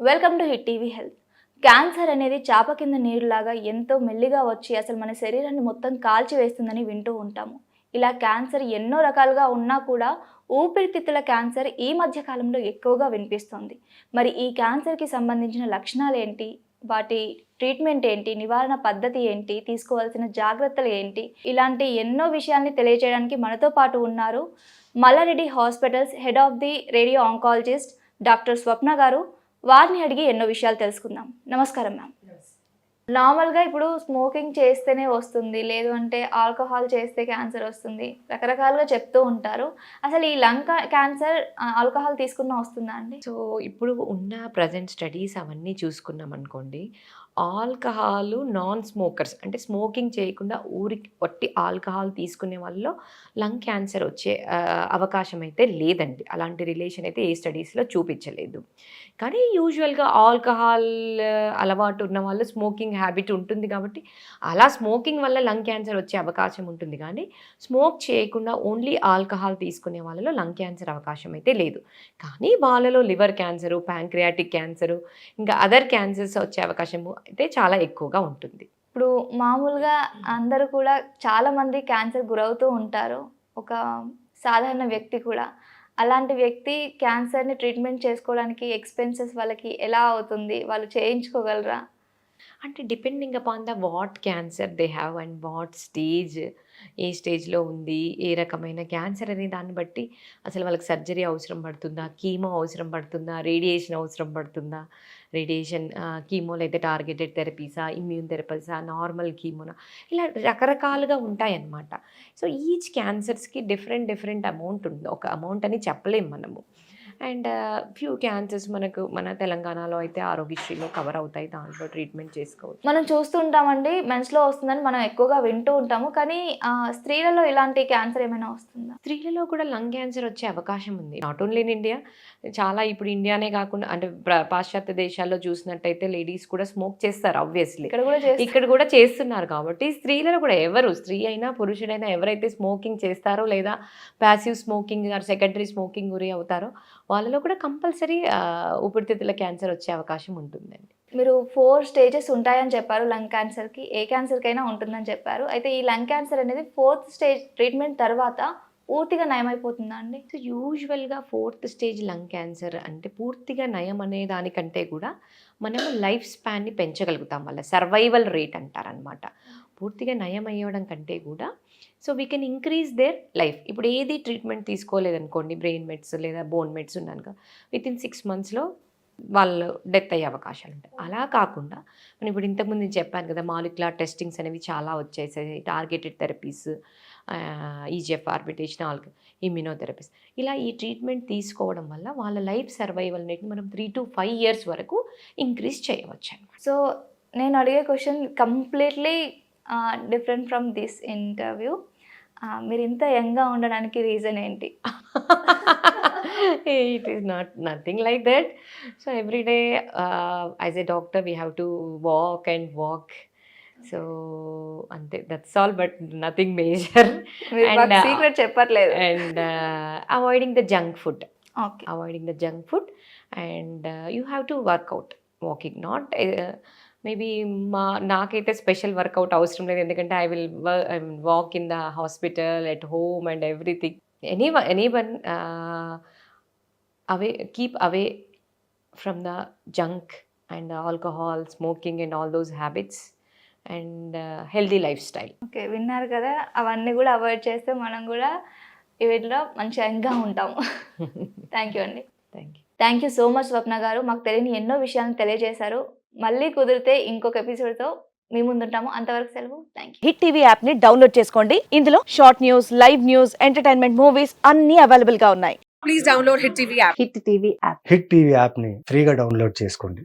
Welcome to Hit TV health. Cancer అనేది చాప కింద నీరులాగా ఎంతో మెల్లిగా వచ్చి అసలు మన శరీరాన్ని మొత్తం కాల్చి వేస్తుందని వింటూ ఉంటాము. ఇలా క్యాన్సర్ ఎన్నో రకాలుగా ఉన్నా కూడా ఊపిరితిత్తుల క్యాన్సర్ ఈ మధ్య కాలంలో ఎక్కువగా వినిపిస్తుంది. మరి ఈ క్యాన్సర్కి సంబంధించిన లక్షణాలు ఏంటి? వాటి ట్రీట్మెంట్ ఏంటి? నివారణ పద్ధతి ఏంటి? తీసుకోవాల్సిన జాగ్రత్తలు ఏంటి? ఇలాంటి ఎన్నో విషయాల్ని తెలియజేయడానికి మనతో పాటు ఉన్నారు Mallareddy hospitals head of the radio oncologist doctor Swapna గారు. వారిని అడిగి ఎన్నో విషయాలు తెలుసుకుందాం. నమస్కారం మ్యామ్. నార్మల్గా ఇప్పుడు స్మోకింగ్ చేస్తేనే వస్తుంది లేదు అంటే ఆల్కహాల్ చేస్తే క్యాన్సర్ వస్తుంది రకరకాలుగా చెప్తూ ఉంటారు. అసలు ఈ లంగ్ క్యాన్సర్ ఆల్కహాల్ తీసుకున్న వస్తుందా అండి? సో ఇప్పుడు ఉన్న ప్రజెంట్ స్టడీస్ అవన్నీ చూసుకున్నాం అనుకోండి ఆల్కహాల్ నాన్ స్మోకర్స్ అంటే స్మోకింగ్ చేయకుండా ఊరికి వట్టి ఆల్కహాల్ తీసుకునే వాళ్ళలో లంగ్ క్యాన్సర్ వచ్చే అవకాశం అయితే లేదండి. అలాంటి రిలేషన్ అయితే ఏ స్టడీస్లో చూపించలేదు. కానీ యూజువల్గా ఆల్కహాల్ అలవాటు ఉన్న వాళ్ళు స్మోకింగ్ హ్యాబిట్ ఉంటుంది కాబట్టి అలా స్మోకింగ్ వల్ల లంగ్ క్యాన్సర్ వచ్చే అవకాశం ఉంటుంది. కానీ స్మోక్ చేయకుండా ఓన్లీ ఆల్కహాల్ తీసుకునే వాళ్ళలో లంగ్ క్యాన్సర్ అవకాశం అయితే లేదు. కానీ వాళ్ళలో లివర్ క్యాన్సరు ప్యాంక్రియాటిక్ క్యాన్సరు ఇంకా అదర్ క్యాన్సర్స్ వచ్చే అవకాశము అయితే చాలా ఎక్కువగా ఉంటుంది. ఇప్పుడు మామూలుగా అందరూ కూడా చాలా మంది క్యాన్సర్ గురవుతూ ఉంటారు. ఒక సాధారణ వ్యక్తి కూడా. అలాంటి వ్యక్తి క్యాన్సర్ని ట్రీట్మెంట్ చేసుకోవడానికి ఎక్స్పెన్సెస్ వాళ్ళకి ఎలా అవుతుంది? వాళ్ళు చేయించుకోగలరా? అంటే depending upon the what cancer they have and what stage ఏ స్టేజ్లో ఉంది ఏ రకమైన క్యాన్సర్ అనే దాన్ని బట్టి అసలు వాళ్ళకి సర్జరీ అవసరం పడుతుందా? కీమో అవసరం పడుతుందా? రేడియేషన్ అవసరం పడుతుందా? రేడియేషన్ కీమోలు అయితే టార్గెటెడ్ థెరపీసా ఇమ్యూన్ థెరపీసా నార్మల్ కీమోనా ఇలా రకరకాలుగా ఉంటాయన్నమాట. సో ఈచ్ క్యాన్సర్స్కి డిఫరెంట్ డిఫరెంట్ అమౌంట్ ఉంది. ఒక అమౌంట్ అని చెప్పలేము మనము. అండ్ ఫ్యూ క్యాన్సర్స్ మనకు మన తెలంగాణలో అయితే ఆరోగ్యశ్రీలో కవర్ అవుతాయి. దాంట్లో ట్రీట్మెంట్ చేసుకోవచ్చు. మనం చూస్తుంటామండి. మెన్స్లో వస్తుందని మనం ఎక్కువగా వింటూ ఉంటాము. కానీ స్త్రీలలో ఇలాంటి క్యాన్సర్ ఏమైనా వస్తుందా? స్త్రీలలో కూడా లంగ్ క్యాన్సర్ వచ్చే అవకాశం ఉంది. నాట్ ఓన్లీ ఇన్ ఇండియా చాలా ఇప్పుడు ఇండియానే కాకుండా అంటే పాశ్చాత్య దేశాల్లో చూసినట్టయితే లేడీస్ కూడా స్మోక్ చేస్తారు ఆబ్వియస్లీ ఇక్కడ కూడా ఇక్కడ కూడా చేస్తున్నారు కాబట్టి స్త్రీలలో కూడా ఎవరు స్త్రీ అయినా పురుషుడైనా ఎవరైతే స్మోకింగ్ చేస్తారో లేదా ప్యాసివ్ స్మోకింగ్ సెకండరీ స్మోకింగ్ గురి అవుతారో వాళ్ళలో కూడా కంపల్సరీ ఊపిరితిత్తుల క్యాన్సర్ వచ్చే అవకాశం ఉంటుందండి. మీరు ఫోర్ స్టేజెస్ ఉంటాయని చెప్పారు లంగ్ క్యాన్సర్కి ఏ క్యాన్సర్కైనా ఉంటుందని చెప్పారు. అయితే ఈ లంగ్ క్యాన్సర్ అనేది ఫోర్త్ స్టేజ్ ట్రీట్మెంట్ తర్వాత పూర్తిగా నయమైపోతుందా అండి? సో యూజువల్గా ఫోర్త్ స్టేజ్ లంగ్ క్యాన్సర్ అంటే పూర్తిగా నయం అనే దానికంటే కూడా మనము లైఫ్ స్పాన్ని పెంచగలుగుతాం వల్ల సర్వైవల్ రేట్ అంటారనమాట పూర్తిగా నయం అయ్యడం కంటే కూడా so we can increase their life ఇప్పుడు ఏది ట్రీట్మెంట్ తీసుకోలేదనుకోండి బ్రెయిన్ మెడ్స్ లేదా బోన్ మెడ్స్ ఉన్నాను విత్ ఇన్ సిక్స్ మంత్స్లో వాళ్ళు డెత్ అయ్యే అవకాశాలు ఉంటాయి. అలా కాకుండా మనం ఇప్పుడు ఇంతకుముందు నేను చెప్పాను కదా మాలిక్యులర్ టెస్టింగ్స్ అనేవి చాలా వచ్చేసాయి టార్గెటెడ్ థెరపీస్ ఈజిఎఫ్ ఆర్బిటేషన్ ఆల్ ఇమ్యూనోథెరపీస్ ఇలా ఈ ట్రీట్మెంట్ తీసుకోవడం వల్ల వాళ్ళ లైఫ్ సర్వైవల్ రేట్ని మనం త్రీ టు ఫైవ్ ఇయర్స్ వరకు ఇంక్రీజ్ చేయవచ్చు అనమాట సో నేను అడిగే question completely different from this interview మీరు ఇంత యంగ్గా ఉండడానికి రీజన్ ఏంటి it is not nothing like that so every day uh, as a doctor we have to walk and walk so ante that's all but nothing major And, uh, secret చెప్పట్లేదు and uh, avoiding the junk food okay avoiding the junk food and uh, you have to work out walking not uh, maybe మా నాకైతే special workout అవసరం లేదు. ఎందుకంటే I will walk in the hospital at home and everything. Any any one away keep away from the junk and alcohol smoking and all those habits and healthy lifestyle. Okay విన్నారు కదా. అవన్నీ కూడా avoid చేస్తే మనం కూడా వీటిలో మంచి యంగ్గా ఉంటాము థ్యాంక్ యూ అండి. Thank you thank you so much Swapna గారు. మాకు తెలియని ఎన్నో విషయాలను తెలియజేశారు. మళ్ళీ కుదిరితే ఇంకొక ఎపిసోడ్తో మీ ముందుంటాము. అంతవరకు సెలవు. థ్యాంక్ యూ హిట్ టీవీ యాప్ని డౌన్లోడ్ చేసుకోండి. ఇందులో short news live news entertainment movies అన్ని అవైలబుల్గా ఉన్నాయి. Please download Hit TV app. Hit TV app Hit TV యాప్ని ఫ్రీగా డౌన్లోడ్ చేసుకోండి.